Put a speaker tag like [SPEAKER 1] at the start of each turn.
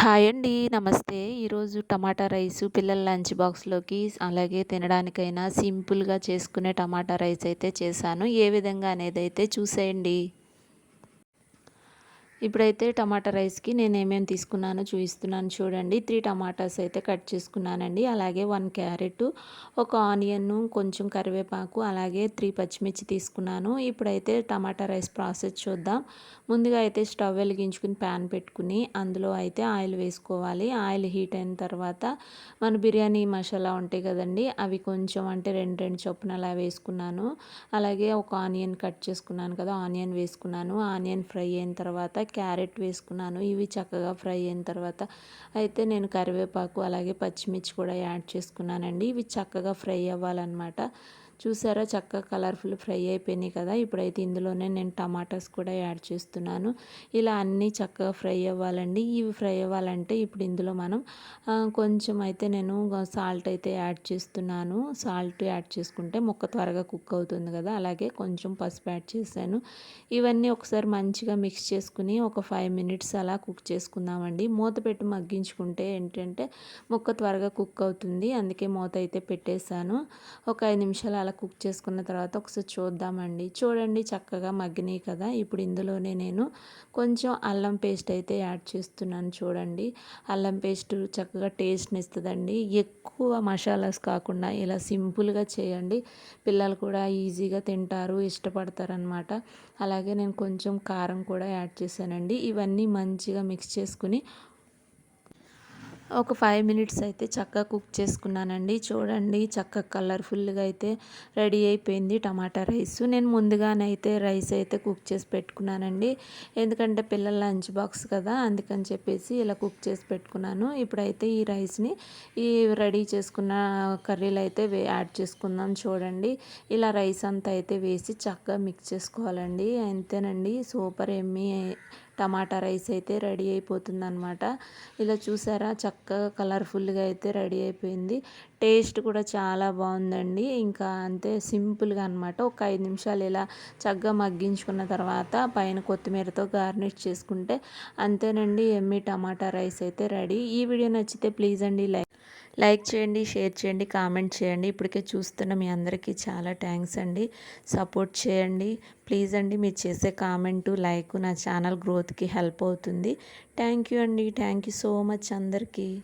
[SPEAKER 1] Hi అండి. నమస్తే. ఈరోజు టమాటా రైస్ పిల్లల లంచ్ బాక్స్లోకి అలాగే తినడానికైనా సింపుల్గా చేసుకునే టమాటా రైస్ అయితే చేశాను. ఏ విధంగా అనేది అయితే చూసేయండి. ఇప్పుడైతే టమాటా రైస్కి నేను ఏమేమి తీసుకున్నానో చూపిస్తున్నాను చూడండి. త్రీ టమాటాస్ అయితే కట్ చేసుకున్నానండి. అలాగే వన్ క్యారెట్ ఒక ఆనియన్ కొంచెం కరివేపాకు అలాగే త్రీ పచ్చిమిర్చి తీసుకున్నాను. ఇప్పుడైతే టమాటా రైస్ ప్రాసెస్ చూద్దాం. ముందుగా అయితే స్టవ్ వెలిగించుకుని ప్యాన్ పెట్టుకుని అందులో అయితే ఆయిల్ వేసుకోవాలి. ఆయిల్ హీట్ అయిన తర్వాత మన బిర్యానీ మసాలా ఉంటాయి కదండి అవి కొంచెం అంటే రెండు రెండు చొప్పున అలా వేసుకున్నాను. అలాగే ఒక ఆనియన్ కట్ చేసుకున్నాను కదా ఆనియన్ వేసుకున్నాను. ఆనియన్ ఫ్రై అయిన తర్వాత క్యారెట్ వేసుకున్నాను. ఇవి చక్కగా ఫ్రై అయిన తర్వాత అయితే నేను కరివేపాకు అలాగే పచ్చిమిర్చి కూడా యాడ్ చేసుకున్నానండి. ఇవి చక్కగా ఫ్రై అవ్వాలన్నమాట. చూసారా? చక్కగా కలర్ఫుల్ ఫ్రై అయిపోయినాయి కదా? ఇప్పుడైతే ఇందులోనే నేను టమాటాస్ కూడా యాడ్ చేస్తున్నాను. ఇలా అన్నీ చక్కగా ఫ్రై అవ్వాలండి. ఇవి ఫ్రై అవ్వాలంటే ఇప్పుడు ఇందులో మనం కొంచెం అయితే నేను సాల్ట్ అయితే యాడ్ చేస్తున్నాను. సాల్ట్ యాడ్ చేసుకుంటే మొక్క త్వరగా కుక్ అవుతుంది కదా? అలాగే కొంచెం పసుపు యాడ్ చేశాను. ఇవన్నీ ఒకసారి మంచిగా మిక్స్ చేసుకుని ఒక ఫైవ్ మినిట్స్ అలా కుక్ చేసుకుందామండి. మూత పెట్టి మగ్గించుకుంటే ఏంటంటే ముక్క త్వరగా కుక్ అవుతుంది. అందుకే మూత అయితే పెట్టేశాను. ఒక ఐదు నిమిషాలు అలా కుక్ చేసుకున్న తర్వాత ఒకసారి చూద్దామండి. చూడండి చక్కగా మగ్గినాయి కదా. ఇప్పుడు ఇందులోనే నేను కొంచెం అల్లం పేస్ట్ అయితే యాడ్ చేస్తున్నాను చూడండి. అల్లం పేస్ట్ చక్కగా టేస్ట్ని ఇస్తుందండి. ఎక్కువ మసాలాస్ కాకుండా ఇలా సింపుల్గా చేయండి. పిల్లలు కూడా ఈజీగా తింటారు ఇష్టపడతారనమాట. అలాగే నేను కొంచెం కారం కూడా యాడ్ చేశానండి. ఇవన్నీ మంచిగా మిక్స్ చేసుకుని ఒక ఫైవ్ మినిట్స్ అయితే చక్కగా కుక్ చేసుకున్నానండి. చూడండి చక్కగా కలర్ఫుల్గా అయితే రెడీ అయిపోయింది టమాటా రైస్. నేను ముందుగానైతే రైస్ అయితే కుక్ చేసి పెట్టుకున్నానండి. ఎందుకంటే పిల్లల లంచ్ బాక్స్ కదా అందుకని చెప్పేసి ఇలా కుక్ చేసి పెట్టుకున్నాను. ఇప్పుడైతే ఈ రైస్ని ఈ రెడీ చేసుకున్న కర్రీలు అయితే యాడ్ చేసుకుందాం చూడండి. ఇలా రైస్ అంతా అయితే వేసి చక్కగా మిక్స్ చేసుకోవాలండి. అంతేనండి సూపర్ ఎమ్మి టమాటా రైస్ అయితే రెడీ అయిపోతుంది అనమాట ఇలా చూసారా? చక్కగా కలర్ఫుల్గా అయితే రెడీ అయిపోయింది. టేస్ట్ కూడా చాలా బాగుందండి. ఇంకా అంతే సింపుల్గా అనమాట ఒక ఐదు నిమిషాలు ఇలా చక్కగా మగ్గించుకున్న తర్వాత పైన కొత్తిమీరతో గార్నిష్ చేసుకుంటే అంతేనండి ఎమ్మి టమాటా రైస్ అయితే రెడీ. ఈ వీడియో నచ్చితే ప్లీజ్ అండి లైక్ లైక్ చేయండి షేర్ చేయండి కామెంట్ చేయండి. ఇప్పటికే చూస్తున్న మీ అందరికీ చాలా థ్యాంక్స్ అండి. సపోర్ట్ చేయండి. ప్లీజ్ అండి మీరు చేసే కామెంటు లైక్ నా ఛానల్ గ్రోత్కి హెల్ప్ అవుతుంది. థ్యాంక్ యూ అండి. థ్యాంక్ యూ సో మచ్ అందరికీ.